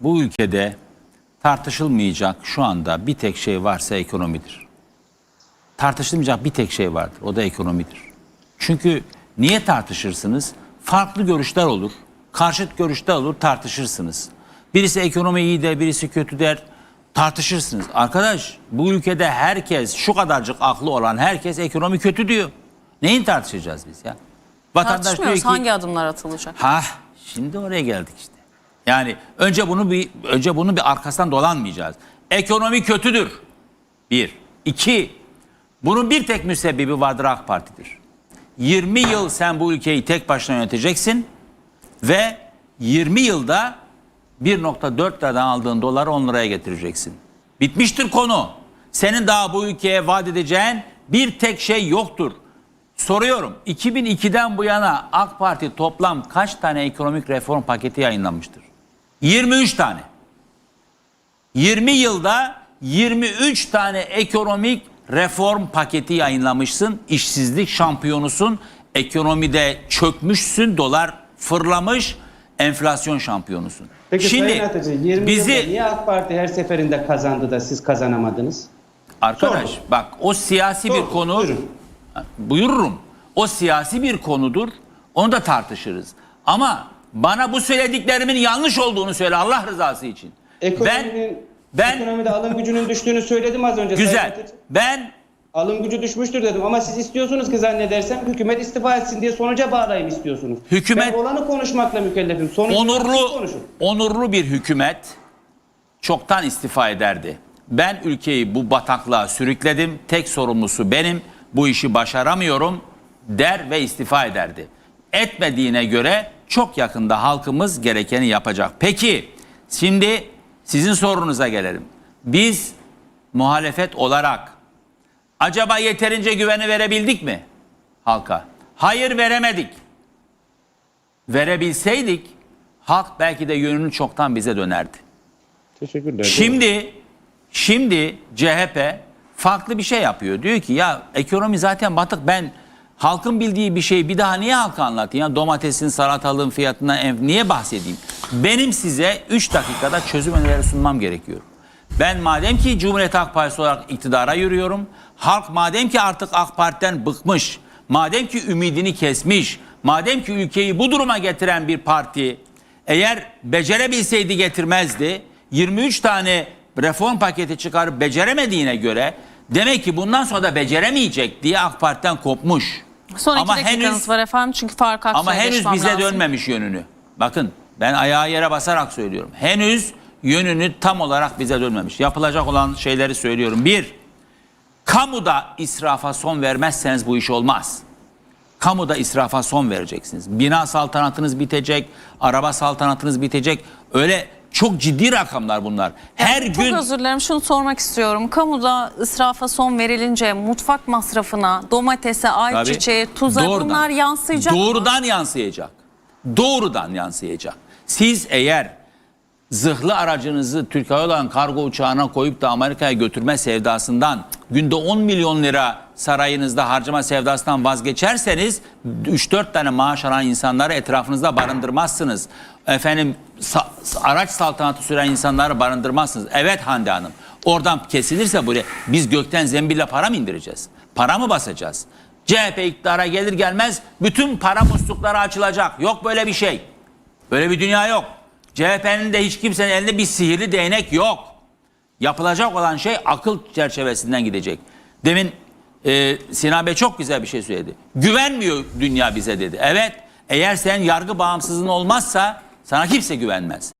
bu ülkede tartışılmayacak şu anda bir tek şey varsa ekonomidir. Tartışılmayacak bir tek şey vardır. O da ekonomidir. Çünkü niye tartışırsınız? Farklı görüşler olur. Karşıt görüşler olur tartışırsınız. Birisi ekonomi iyi der, birisi kötü der. Tartışırsınız. Arkadaş bu ülkede herkes şu kadarcık aklı olan herkes ekonomi kötü diyor. Neyin tartışacağız biz ya? Vatandaş diyor Tartışmıyoruz ki hangi adımlar atılacak? Ha, şimdi oraya geldik işte. Yani önce bunu bir önce bunu bir arkasından dolanmayacağız. Ekonomi kötüdür. Bir. İki. Bunun bir tek müsebbibi vardır AK Parti'dir. 20 yıl sen bu ülkeyi tek başına yöneteceksin ve 20 yılda 1.4 liradan aldığın doları 10 liraya getireceksin. Bitmiştir konu. Senin daha bu ülkeye vaat edeceğin bir tek şey yoktur. Soruyorum 2002'den bu yana AK Parti toplam kaç tane ekonomik reform paketi yayınlamıştır? 23 tane. 20 yılda 23 tane ekonomik reform paketi yayınlamışsın. İşsizlik şampiyonusun. Ekonomide çökmüşsün. Dolar fırlamış. Enflasyon şampiyonusun. Peki Şimdi Sayın Atıcı 20 bizi yılda niye AK Parti her seferinde kazandı da siz kazanamadınız? Arkadaş Sordum. bak o siyasi bir Sordum, konu. buyurun. Buyururum. O siyasi bir konudur. Onu da tartışırız. Ama bana bu söylediklerimin yanlış olduğunu söyle Allah rızası için. Ekonominin, ben ben ekonomide alım gücünün düştüğünü söyledim az önce. Güzel. Ben Alım gücü düşmüştür dedim ama siz istiyorsunuz ki zannedersem hükümet istifa etsin diye sonuca bağlayayım istiyorsunuz. Hükümet- Ben olanı konuşmakla mükellefim. Siz onurlu konuşun. onurlu bir hükümet çoktan istifa ederdi. Ben ülkeyi bu bataklığa sürükledim. Tek sorumlusu benim. Bu işi başaramıyorum der ve istifa ederdi. Etmediğine göre çok yakında halkımız gerekeni yapacak. Peki şimdi sizin sorunuza gelelim. Biz muhalefet olarak acaba yeterince güveni verebildik mi halka? Hayır veremedik verebilseydik halk belki de yönünü çoktan bize dönerdi. Teşekkürler. Şimdi şimdi CHP farklı bir şey yapıyor. Diyor ki ya ekonomi zaten batık ben halkın bildiği bir şeyi bir daha niye halka anlatayım? Ya domatesin, salatalığın fiyatına niye bahsedeyim? Benim size 3 dakikada çözüm önerileri sunmam gerekiyor. Ben madem ki Cumhuriyet Halk Partisi olarak iktidara yürüyorum. Halk madem ki artık AK Parti'den bıkmış, madem ki ümidini kesmiş, madem ki ülkeyi bu duruma getiren bir parti eğer becerebilseydi getirmezdi. 23 tane reform paketi çıkarıp beceremediğine göre demek ki bundan sonra da beceremeyecek diye AK Parti'den kopmuş. Son iki ama dakikanız henüz var efendim çünkü Aksu'ya ama henüz bize lazım. dönmemiş yönünü. Bakın ben ayağı yere basarak söylüyorum. Henüz yönünü tam olarak bize dönmemiş. Yapılacak olan şeyleri söylüyorum. Bir, kamuda israfa son vermezseniz bu iş olmaz. Kamuda israfa son vereceksiniz. Bina saltanatınız bitecek, araba saltanatınız bitecek. Öyle çok ciddi rakamlar bunlar. Her Çok gün özür dilerim şunu sormak istiyorum. Kamuda israfa son verilince mutfak masrafına, domatese, ayçiçeğe, tuza Doğrudan. bunlar yansıyacak mı? Doğrudan yansıyacak. Doğrudan yansıyacak. Siz eğer zırhlı aracınızı Türk Hava Yolları'nın kargo uçağına koyup da Amerika'ya götürme sevdasından günde 10 milyon lira sarayınızda harcama sevdasından vazgeçerseniz 3-4 tane maaş alan insanları etrafınızda barındırmazsınız. Efendim sa- araç saltanatı süren insanları barındırmazsınız. Evet Hande Hanım oradan kesilirse buraya biz gökten zembille para mı indireceğiz? Para mı basacağız? CHP iktidara gelir gelmez bütün para muslukları açılacak. Yok böyle bir şey. Böyle bir dünya yok. CHP'nin de hiç kimsenin elinde bir sihirli değnek yok. Yapılacak olan şey akıl çerçevesinden gidecek. Demin e, Sinan Bey çok güzel bir şey söyledi. Güvenmiyor dünya bize dedi. Evet eğer sen yargı bağımsızlığın olmazsa sana kimse güvenmez.